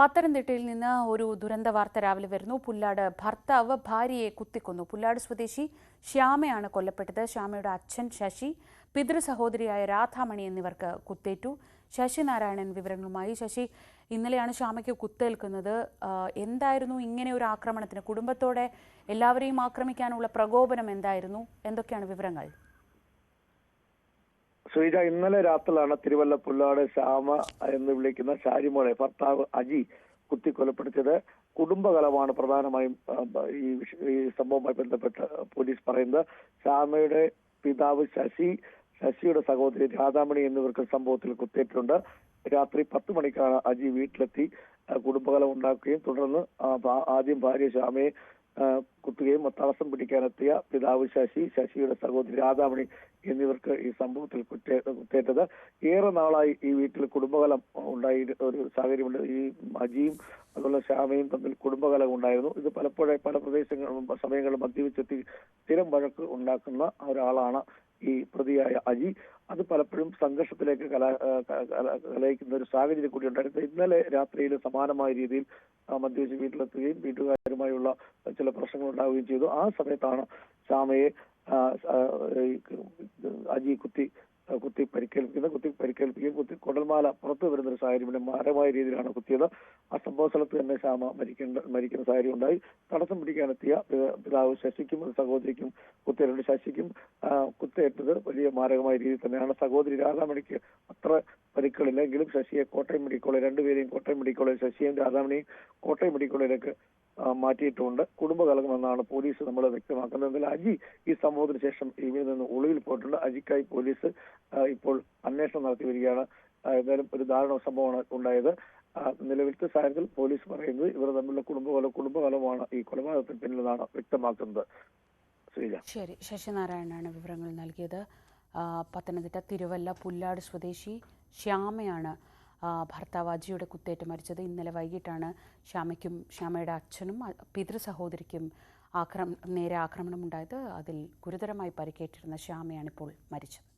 പത്തനംതിട്ടയിൽ നിന്ന് ഒരു ദുരന്ത വാർത്ത രാവിലെ വരുന്നു. പുല്ലാട് ഭർത്താവ് ഭാര്യയെ കുത്തിക്കൊന്നു. പുല്ലാട് സ്വദേശി ശ്യാമയാണ് കൊല്ലപ്പെട്ടത്. ശ്യാമയുടെ അച്ഛൻ ശശി പിതൃ സഹോദരിയായ രാധാമണി എന്നിവർക്ക് കുത്തേറ്റു. ശശി നാരായണൻ വിവരങ്ങളുമായി. ശശി ഇന്നലെയാണ് ശ്യാമയ്ക്ക് കുത്തേൽക്കുന്നത്. എന്തായിരുന്നു ഇങ്ങനെ ഒരു ആക്രമണത്തിന്? കുടുംബത്തോടെ എല്ലാവരെയും ആക്രമിക്കാനുള്ള പ്രകോപനം എന്തായിരുന്നു? എന്തൊക്കെയാണ് വിവരങ്ങൾ? ശ്രീജ ഇന്നലെ രാത്രിയിലാണ് തിരുവല്ല പുല്ലാട് ശ്യാമ എന്ന് വിളിക്കുന്ന ഷാരിമോളെ ഭർത്താവ് അജി കുത്തിക്കൊലപ്പെടുത്തിയത്. കുടുംബകലമാണ് പ്രധാനമായും ഈ സംഭവവുമായി ബന്ധപ്പെട്ട് പോലീസ് പറയുന്നത്. ശ്യാമയുടെ പിതാവ് ശശി ശശിയുടെ സഹോദരി രാധാമണി എന്നിവർക്ക് സംഭവത്തിൽ കുത്തേറ്റിട്ടുണ്ട്. രാത്രി പത്ത് മണിക്കാണ് അജി വീട്ടിലെത്തി കുടുംബകലം ഉണ്ടാക്കുകയും തുടർന്ന് ആദ്യം ഭാര്യ ശ്യാമയെ കുത്തുകയും തടസ്സം പിടിക്കാനെത്തിയ പിതാവ് ശശി ശശിയുടെ സഹോദരി രാധാമണി എന്നിവർക്ക് ഈ സംഭവത്തിൽ കുറ്റേ കുത്തേറ്റത് ഏറെ നാളായി ഈ വീട്ടിൽ കുടുംബകലം ഉണ്ടായി ഒരു സാഹചര്യമുണ്ട്. ഈ അജിയും അതുപോലെ ശ്യാമയും തമ്മിൽ കുടുംബകലം ഉണ്ടായിരുന്നു. ഇത് പലപ്പോഴും പല പ്രദേശങ്ങളും സമയങ്ങളും മദ്യപിച്ചെത്തി സ്ഥിരം വഴക്ക് ഉണ്ടാക്കുന്ന ഒരാളാണ് ഈ പ്രതിയായ അജി അത് പലപ്പോഴും സംഘർഷത്തിലേക്ക് കല കലയിക്കുന്ന ഒരു സാഹചര്യം കൂടി ഉണ്ടായിരുന്നു. ഇന്നലെ രാത്രിയിൽ സമാനമായ രീതിയിൽ മദ്യവെച്ച് വീട്ടിലെത്തുകയും വീട്ടുകാരുമായുള്ള ചില പ്രശ്നങ്ങൾ ഉണ്ടാവുകയും ചെയ്തു. ആ സമയത്താണ് ശ്യാമയെ അജി കുത്തി കുത്തി പരിക്കേൽപ്പിക്കുന്നത് കുത്തി പരിക്കേൽപ്പിക്കുകയും കുത്തി കുടൽമാല പുറത്തു വരുന്ന ഒരു സാഹചര്യം. പിന്നെ മാരമായ രീതിയിലാണ് കുത്തിയത്. ആ സംഭവ സ്ഥലത്ത് തന്നെ ശ്യാമ മരിക്കേണ്ട മരിക്കുന്ന സാഹചര്യം ഉണ്ടായി. തടസ്സം പിടിക്കാനെത്തിയ പിതാവ് ശശിക്കും സഹോദരിക്കും കുത്തേറ്റുണ്ട് ശശിക്കും. കുത്തേറ്റത് വലിയ മാരകമായ രീതിയിൽ തന്നെയാണ്. സഹോദരി രാധാമണിക്ക് അത്ര പരിക്കുകളില്ലെങ്കിലും ശശിയെ കോട്ടയം മെഡിക്കൽ കോളേജ് രണ്ടുപേരെയും കോട്ടയം മെഡിക്കൽ കോളേജ് ശശിയെയും രാധാമണിയും കോട്ടയം മെഡിക്കൽ കോളേജിലേക്ക് മാറ്റിയിട്ടുണ്ട്. കുടുംബകലകമെന്നാണ് പോലീസ് നമ്മൾ വ്യക്തമാക്കുന്നത്. എന്നാൽ അജി ഈ സംഭവത്തിന് ശേഷം ഇവിൽ നിന്ന് ഒളിവിൽ പോയിട്ടുണ്ട്. അജിക്കായി പോലീസ് ഇപ്പോൾ അന്വേഷണം നടത്തി വരികയാണ്. എന്തായാലും ഒരു ദാരുണ സംഭവമാണ് ഉണ്ടായത്. നിലവിലത്തെ സാഹചര്യത്തിൽ പോലീസ് പറയുന്നത് ഇവർ തമ്മിലുള്ള കുടുംബകലം കുടുംബകലമാണ് ഈ കൊലപാതകത്തിന് പിന്നിലെന്നാണ് വ്യക്തമാക്കുന്നത്. ശരി. ശശിനാരായണനാണ് വിവരങ്ങൾ നൽകിയത്. പത്തനംതിട്ട തിരുവല്ല പുല്ലാട് സ്വദേശി ശ്യാമയാണ് ഭർത്താവ് അജിയുടെ കുത്തേറ്റ് മരിച്ചത്. ഇന്നലെ വൈകിട്ടാണ് ശ്യാമയ്ക്കും ശ്യാമയുടെ അച്ഛനും പിതൃ സഹോദരിക്കും ആക്രമ നേരെ ആക്രമണമുണ്ടായത്. അതിൽ ഗുരുതരമായി പരിക്കേറ്റിരുന്ന ശ്യാമയാണിപ്പോൾ മരിച്ചത്.